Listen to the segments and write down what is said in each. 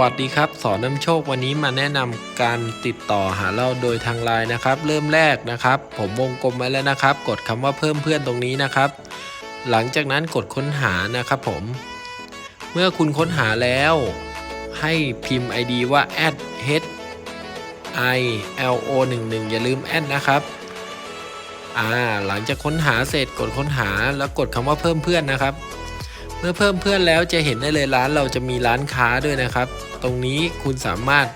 วัสดีครับ สอนน้ำโชควันนี้มาแนะนำการติดต่อหาเราโดยทางไลน์นะครับ เริ่มแรกนะครับ ผมวงกลมไว้แล้วนะครับ กดคำว่าเพิ่มเพื่อนตรงนี้นะครับ หลังจากนั้นกดค้นหานะครับผม เมื่อคุณค้นหาแล้ว ให้พิมพ์ ID ว่า adhilo 1 1อย่าลืมแอดนะครับอ่าหลังจากค้นหาเสร็จกดค้นหาแล้วกดคำว่าเพิ่มเพื่อนนะครับ เมื่อเพิ่มเพื่อนแล้วจะเห็นได้เลยร้านเราจะมีร้านค้าด้วยนะครับ ตรงนี้คุณสามารถ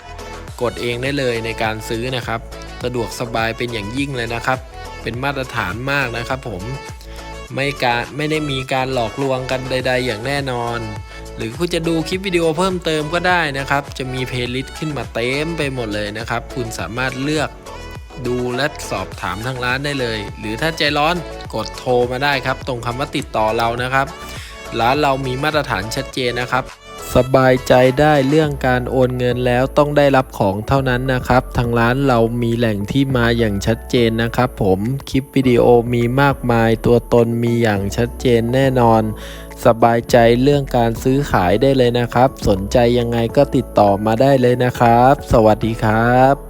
กดเองได้เลยในการซื้อนะครับ สะดวกสบายเป็นอย่างยิ่งเลยนะครับ เป็นมาตรฐานมากนะครับ ผมไม่การไม่ได้มีการหลอกลวงกันใด ๆ อย่างแน่นอน หรือคุณจะดูคลิปวิดีโอเพิ่มเติมก็ได้นะครับ จะมีเพลย์ลิสต์ขึ้นมาเต็มไปหมดเลยนะครับ คุณสามารถเลือกดูและสอบถามทางร้านได้เลย หรือถ้าใจร้อนกดโทรมาได้ครับ ตรงคำว่าติดต่อเรานะครับ ร้านเรามีมาตรฐานชัดเจนนะครับ สบายใจได้เรื่องการโอนเงินแล้วต้องได้รับของเท่านั้นนะครับ ทางร้านเรามีแหล่งที่มาอย่างชัดเจนนะครับผมคลิปวิดีโอมีมากมาย ตัวตนมีอย่างชัดเจนแน่นอน สบายใจเรื่องการซื้อขายได้เลยนะครับ สนใจยังไงก็ติดต่อมาได้เลยนะครับ สวัสดีครับ